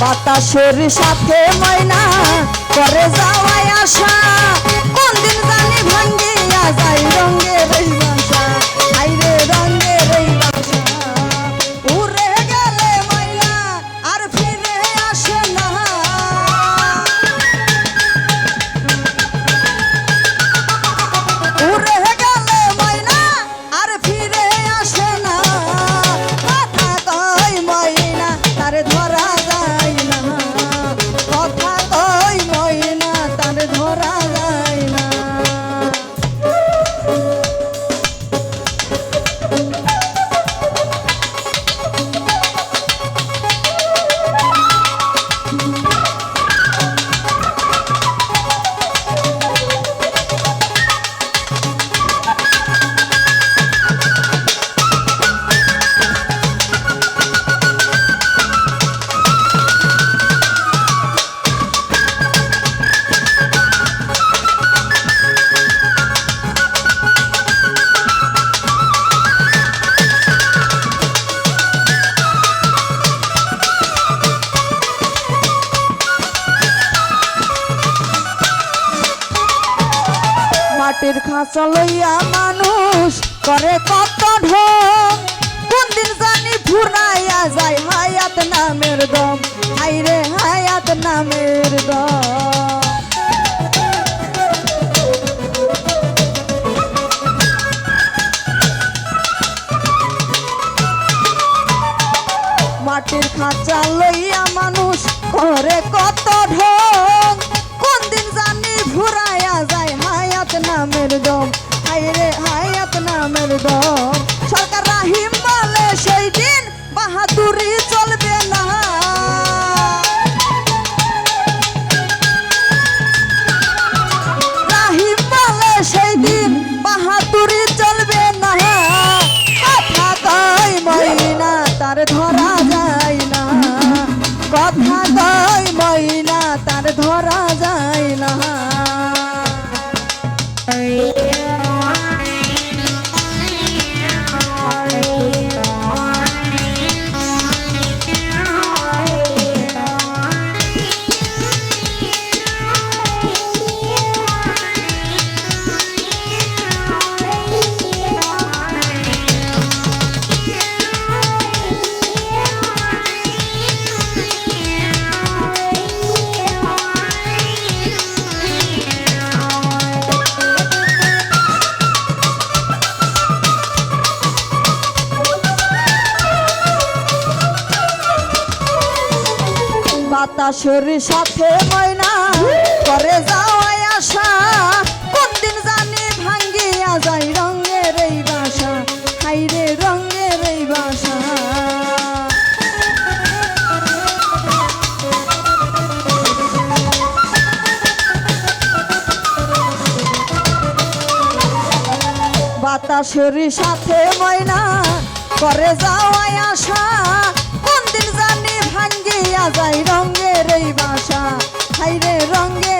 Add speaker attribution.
Speaker 1: বাতাসের সাথে ময়না করে যাওয়াই আশা মাটির খাঁচা লইয়া মানুষ করে কত ঢোক কোন দিন জানি ফুরাইয়া যায় হায়াত নামের দম। হাইরে হায়াত নামের দম। নামের বাতাসের সাথে ময়না করে যাওয়াই আশা। কোন দিন জানি ভাঙ্গিয়া যায় রঙের এই বাসা। হাইরে রঙের এই বাসা। বাতাসের সাথে ময়না করে যাওয়াই আশা। যায় রঙের এই বাসা। হাইরে রঙের